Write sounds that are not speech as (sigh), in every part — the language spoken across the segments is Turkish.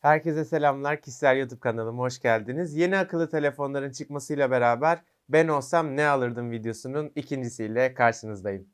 Herkese selamlar. Kişisel YouTube kanalıma hoş geldiniz. Yeni akıllı telefonların çıkmasıyla beraber ben olsam ne alırdım videosunun ikincisiyle karşınızdayım.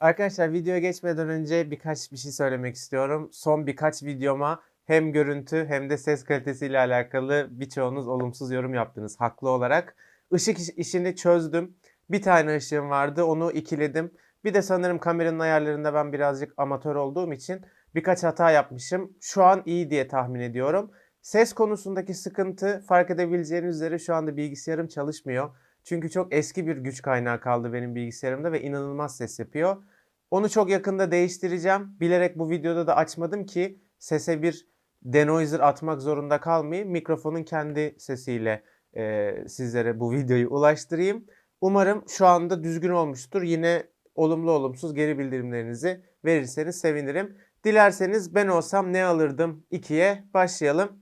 Arkadaşlar videoya geçmeden önce birkaç bir şey söylemek istiyorum. Son birkaç videoma hem görüntü hem de ses kalitesiyle alakalı birçoğunuz olumsuz yorum yaptınız haklı olarak. Işık iş- işini çözdüm. Bir tane ışığım vardı onu ikiledim. Bir de sanırım kameranın ayarlarında ben birazcık amatör olduğum için birkaç hata yapmışım. Şu an iyi diye tahmin ediyorum. Ses konusundaki sıkıntı fark edebileceğiniz üzere şu anda bilgisayarım çalışmıyor. Çünkü çok eski bir güç kaynağı kaldı benim bilgisayarımda ve inanılmaz ses yapıyor. Onu çok yakında değiştireceğim. Bilerek bu videoda da açmadım ki sese bir denoiser atmak zorunda kalmayayım. Mikrofonun kendi sesiyle e, sizlere bu videoyu ulaştırayım. Umarım şu anda düzgün olmuştur. Yine olumlu olumsuz geri bildirimlerinizi verirseniz sevinirim. Dilerseniz ben olsam ne alırdım 2'ye başlayalım.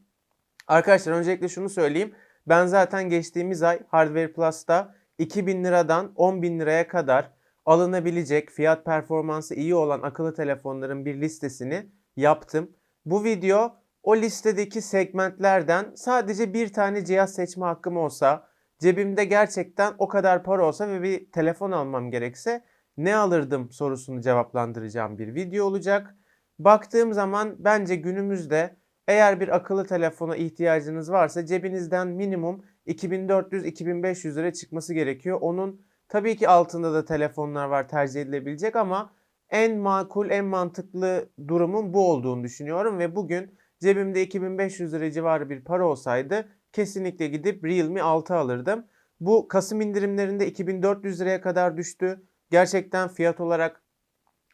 Arkadaşlar öncelikle şunu söyleyeyim. Ben zaten geçtiğimiz ay Hardware Plus'ta 2000 liradan 10 bin liraya kadar alınabilecek fiyat performansı iyi olan akıllı telefonların bir listesini yaptım. Bu video o listedeki segmentlerden sadece bir tane cihaz seçme hakkım olsa, cebimde gerçekten o kadar para olsa ve bir telefon almam gerekse ne alırdım sorusunu cevaplandıracağım bir video olacak. Baktığım zaman bence günümüzde eğer bir akıllı telefona ihtiyacınız varsa cebinizden minimum 2400-2500 lira çıkması gerekiyor. Onun tabii ki altında da telefonlar var tercih edilebilecek ama en makul, en mantıklı durumun bu olduğunu düşünüyorum ve bugün cebimde 2500 lira civarı bir para olsaydı kesinlikle gidip Realme 6 alırdım. Bu Kasım indirimlerinde 2400 liraya kadar düştü. Gerçekten fiyat olarak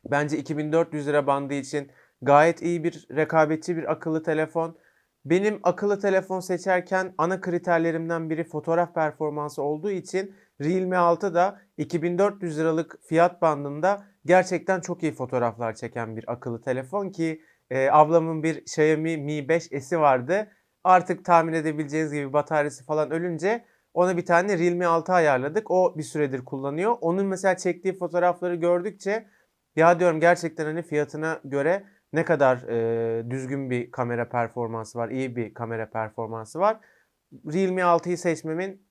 bence 2400 lira bandı için gayet iyi bir rekabetçi bir akıllı telefon. Benim akıllı telefon seçerken ana kriterlerimden biri fotoğraf performansı olduğu için Realme 6 da 2400 liralık fiyat bandında gerçekten çok iyi fotoğraflar çeken bir akıllı telefon ki e, ablamın bir Xiaomi Mi 5S'i vardı. Artık tahmin edebileceğiniz gibi bataryası falan ölünce ona bir tane Realme 6 ayarladık. O bir süredir kullanıyor. Onun mesela çektiği fotoğrafları gördükçe ya diyorum gerçekten hani fiyatına göre ne kadar e, düzgün bir kamera performansı var, iyi bir kamera performansı var. Realme 6'yı seçmemin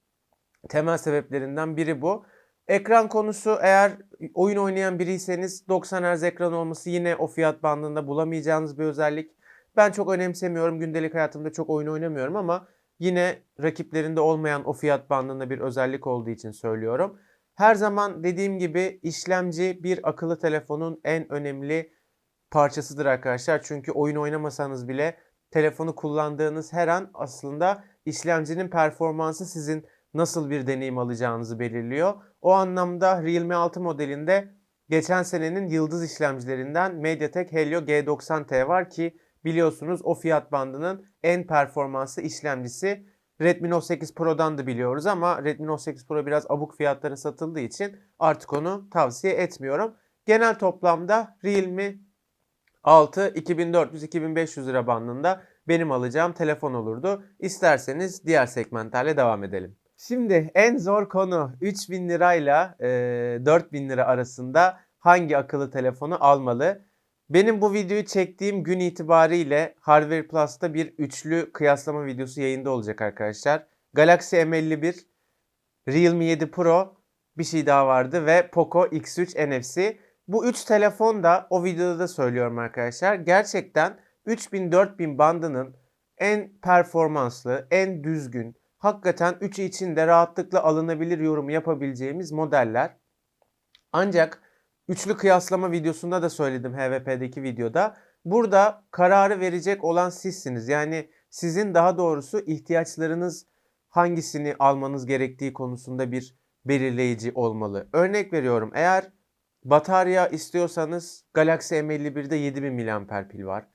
temel sebeplerinden biri bu. Ekran konusu eğer oyun oynayan biriyseniz 90 Hz ekran olması yine o fiyat bandında bulamayacağınız bir özellik. Ben çok önemsemiyorum. Gündelik hayatımda çok oyun oynamıyorum ama yine rakiplerinde olmayan o fiyat bandında bir özellik olduğu için söylüyorum. Her zaman dediğim gibi işlemci bir akıllı telefonun en önemli parçasıdır arkadaşlar. Çünkü oyun oynamasanız bile telefonu kullandığınız her an aslında işlemcinin performansı sizin nasıl bir deneyim alacağınızı belirliyor. O anlamda Realme 6 modelinde geçen senenin yıldız işlemcilerinden MediaTek Helio G90T var ki biliyorsunuz o fiyat bandının en performanslı işlemcisi. Redmi Note 8 Pro'dan da biliyoruz ama Redmi Note 8 Pro biraz abuk fiyatlara satıldığı için artık onu tavsiye etmiyorum. Genel toplamda Realme 6 2400-2500 lira bandında benim alacağım telefon olurdu. İsterseniz diğer segmentlerle devam edelim. Şimdi en zor konu 3000 lirayla e, 4000 lira arasında hangi akıllı telefonu almalı? Benim bu videoyu çektiğim gün itibariyle Hardware Plus'ta bir üçlü kıyaslama videosu yayında olacak arkadaşlar. Galaxy M51, Realme 7 Pro, bir şey daha vardı ve Poco X3 NFC. Bu üç telefon da o videoda da söylüyorum arkadaşlar. Gerçekten 3000-4000 bandının en performanslı, en düzgün, hakikaten üçü için de rahatlıkla alınabilir yorum yapabileceğimiz modeller. Ancak üçlü kıyaslama videosunda da söyledim HVP'deki videoda. Burada kararı verecek olan sizsiniz. Yani sizin daha doğrusu ihtiyaçlarınız hangisini almanız gerektiği konusunda bir belirleyici olmalı. Örnek veriyorum eğer batarya istiyorsanız Galaxy M51'de 7000 mAh pil var.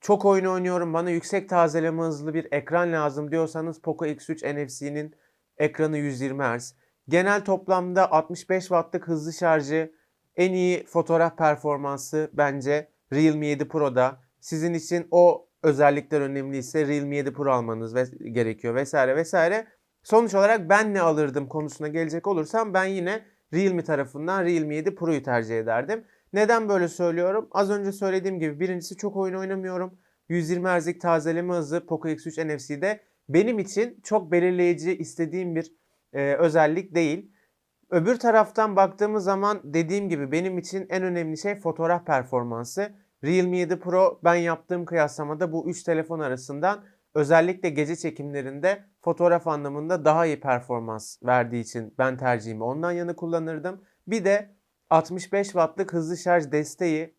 Çok oyun oynuyorum bana yüksek tazeleme hızlı bir ekran lazım diyorsanız Poco X3 NFC'nin ekranı 120 Hz. Genel toplamda 65 Watt'lık hızlı şarjı en iyi fotoğraf performansı bence Realme 7 Pro'da. Sizin için o özellikler önemliyse Realme 7 Pro almanız gerekiyor vesaire vesaire. Sonuç olarak ben ne alırdım konusuna gelecek olursam ben yine Realme tarafından Realme 7 Pro'yu tercih ederdim. Neden böyle söylüyorum? Az önce söylediğim gibi birincisi çok oyun oynamıyorum. 120 Hz'lik tazeleme hızı Poco X3 NFC'de benim için çok belirleyici istediğim bir e, özellik değil. Öbür taraftan baktığımız zaman dediğim gibi benim için en önemli şey fotoğraf performansı. Realme 7 Pro ben yaptığım kıyaslamada bu 3 telefon arasından özellikle gece çekimlerinde fotoğraf anlamında daha iyi performans verdiği için ben tercihimi ondan yana kullanırdım. Bir de 65 wattlık hızlı şarj desteği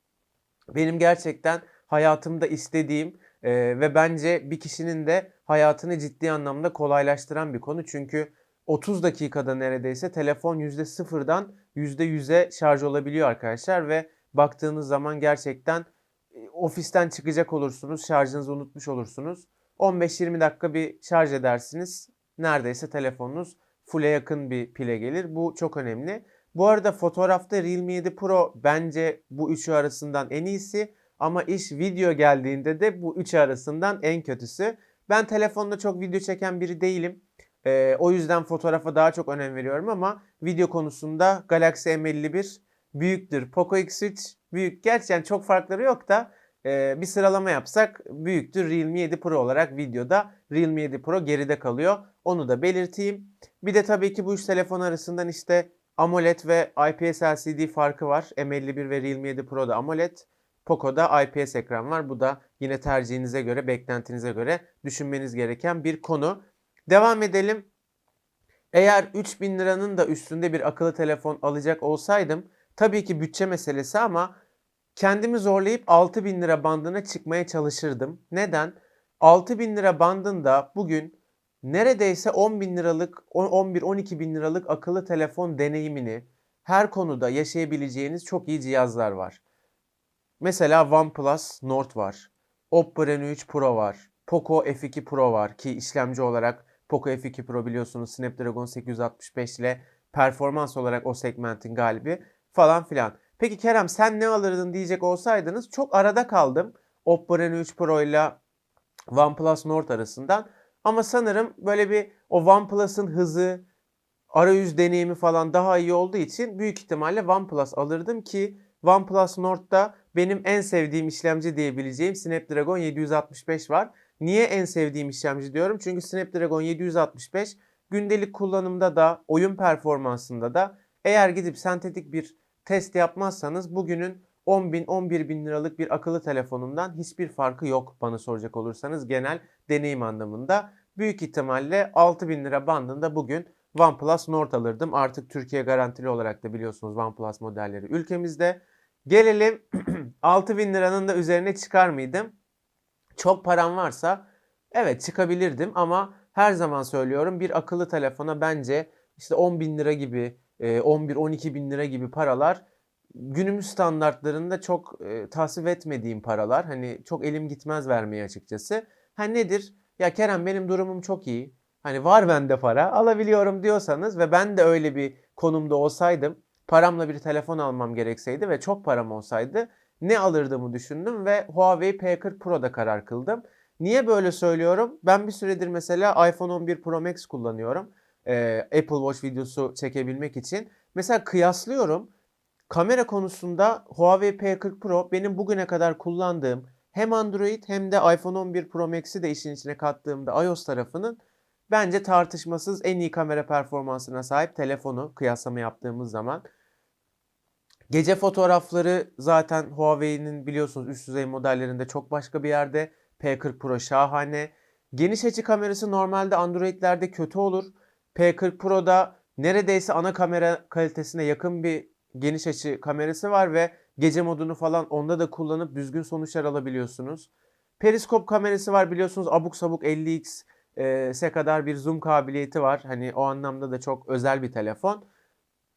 benim gerçekten hayatımda istediğim e, ve bence bir kişinin de hayatını ciddi anlamda kolaylaştıran bir konu. Çünkü 30 dakikada neredeyse telefon %0'dan %100'e şarj olabiliyor arkadaşlar ve baktığınız zaman gerçekten e, ofisten çıkacak olursunuz, şarjınızı unutmuş olursunuz. 15-20 dakika bir şarj edersiniz. Neredeyse telefonunuz full'e yakın bir pile gelir. Bu çok önemli. Bu arada fotoğrafta Realme 7 Pro bence bu üçü arasından en iyisi. Ama iş video geldiğinde de bu üçü arasından en kötüsü. Ben telefonda çok video çeken biri değilim. Ee, o yüzden fotoğrafa daha çok önem veriyorum ama video konusunda Galaxy M51 büyüktür. Poco X3 büyük. Gerçi yani çok farkları yok da e, bir sıralama yapsak büyüktür. Realme 7 Pro olarak videoda Realme 7 Pro geride kalıyor. Onu da belirteyim. Bir de tabii ki bu üç telefon arasından işte AMOLED ve IPS LCD farkı var. M51 ve Realme 7 Pro'da AMOLED. Poco'da IPS ekran var. Bu da yine tercihinize göre, beklentinize göre düşünmeniz gereken bir konu. Devam edelim. Eğer 3000 liranın da üstünde bir akıllı telefon alacak olsaydım tabii ki bütçe meselesi ama kendimi zorlayıp 6000 lira bandına çıkmaya çalışırdım. Neden? 6000 lira bandında bugün neredeyse 10 bin liralık, 11-12 bin liralık akıllı telefon deneyimini her konuda yaşayabileceğiniz çok iyi cihazlar var. Mesela OnePlus Nord var. Oppo Reno 3 Pro var. Poco F2 Pro var ki işlemci olarak Poco F2 Pro biliyorsunuz Snapdragon 865 ile performans olarak o segmentin galibi falan filan. Peki Kerem sen ne alırdın diyecek olsaydınız çok arada kaldım. Oppo Reno 3 Pro ile OnePlus Nord arasından. Ama sanırım böyle bir o OnePlus'ın hızı, arayüz deneyimi falan daha iyi olduğu için büyük ihtimalle OnePlus alırdım ki OnePlus Nord'da benim en sevdiğim işlemci diyebileceğim Snapdragon 765 var. Niye en sevdiğim işlemci diyorum? Çünkü Snapdragon 765 gündelik kullanımda da oyun performansında da eğer gidip sentetik bir test yapmazsanız bugünün 10 bin 11 bin liralık bir akıllı telefonundan hiçbir farkı yok bana soracak olursanız genel deneyim anlamında. Büyük ihtimalle 6 bin lira bandında bugün OnePlus Nord alırdım. Artık Türkiye garantili olarak da biliyorsunuz OnePlus modelleri ülkemizde. Gelelim (clears throat) 6 bin liranın da üzerine çıkar mıydım? Çok param varsa evet çıkabilirdim ama her zaman söylüyorum bir akıllı telefona bence işte 10 bin lira gibi 11-12 bin lira gibi paralar günümüz standartlarında çok e, tasvip etmediğim paralar. Hani çok elim gitmez vermeye açıkçası. Ha nedir? Ya Kerem benim durumum çok iyi. Hani var bende para alabiliyorum diyorsanız ve ben de öyle bir konumda olsaydım paramla bir telefon almam gerekseydi ve çok param olsaydı ne alırdımı düşündüm ve Huawei P40 Pro'da karar kıldım. Niye böyle söylüyorum? Ben bir süredir mesela iPhone 11 Pro Max kullanıyorum. Ee, Apple Watch videosu çekebilmek için. Mesela kıyaslıyorum. Kamera konusunda Huawei P40 Pro benim bugüne kadar kullandığım hem Android hem de iPhone 11 Pro Max'i de işin içine kattığımda iOS tarafının bence tartışmasız en iyi kamera performansına sahip telefonu kıyaslama yaptığımız zaman. Gece fotoğrafları zaten Huawei'nin biliyorsunuz üst düzey modellerinde çok başka bir yerde. P40 Pro şahane. Geniş açı kamerası normalde Android'lerde kötü olur. P40 Pro'da neredeyse ana kamera kalitesine yakın bir geniş açı kamerası var ve gece modunu falan onda da kullanıp düzgün sonuçlar alabiliyorsunuz. Periskop kamerası var biliyorsunuz abuk sabuk 50x se kadar bir zoom kabiliyeti var. Hani o anlamda da çok özel bir telefon.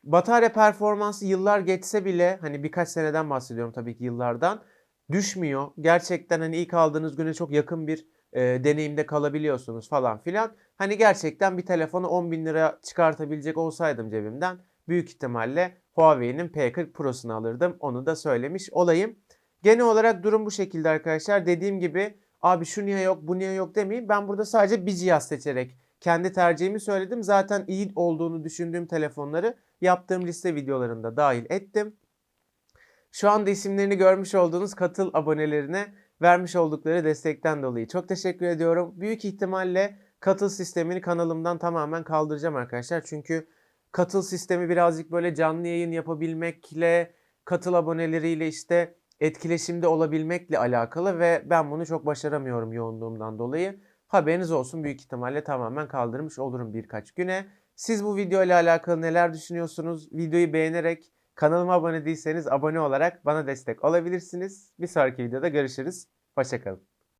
Batarya performansı yıllar geçse bile hani birkaç seneden bahsediyorum tabii ki yıllardan düşmüyor. Gerçekten hani ilk aldığınız güne çok yakın bir e, deneyimde kalabiliyorsunuz falan filan. Hani gerçekten bir telefonu 10 bin lira çıkartabilecek olsaydım cebimden büyük ihtimalle Huawei'nin P40 Pro'sunu alırdım. Onu da söylemiş olayım. Genel olarak durum bu şekilde arkadaşlar. Dediğim gibi abi şu niye yok bu niye yok demeyin. Ben burada sadece bir cihaz seçerek kendi tercihimi söyledim. Zaten iyi olduğunu düşündüğüm telefonları yaptığım liste videolarında dahil ettim. Şu anda isimlerini görmüş olduğunuz katıl abonelerine vermiş oldukları destekten dolayı çok teşekkür ediyorum. Büyük ihtimalle katıl sistemini kanalımdan tamamen kaldıracağım arkadaşlar. Çünkü katıl sistemi birazcık böyle canlı yayın yapabilmekle, katıl aboneleriyle işte etkileşimde olabilmekle alakalı ve ben bunu çok başaramıyorum yoğunluğumdan dolayı. Haberiniz olsun büyük ihtimalle tamamen kaldırmış olurum birkaç güne. Siz bu video ile alakalı neler düşünüyorsunuz? Videoyu beğenerek kanalıma abone değilseniz abone olarak bana destek olabilirsiniz. Bir sonraki videoda görüşürüz. Hoşçakalın.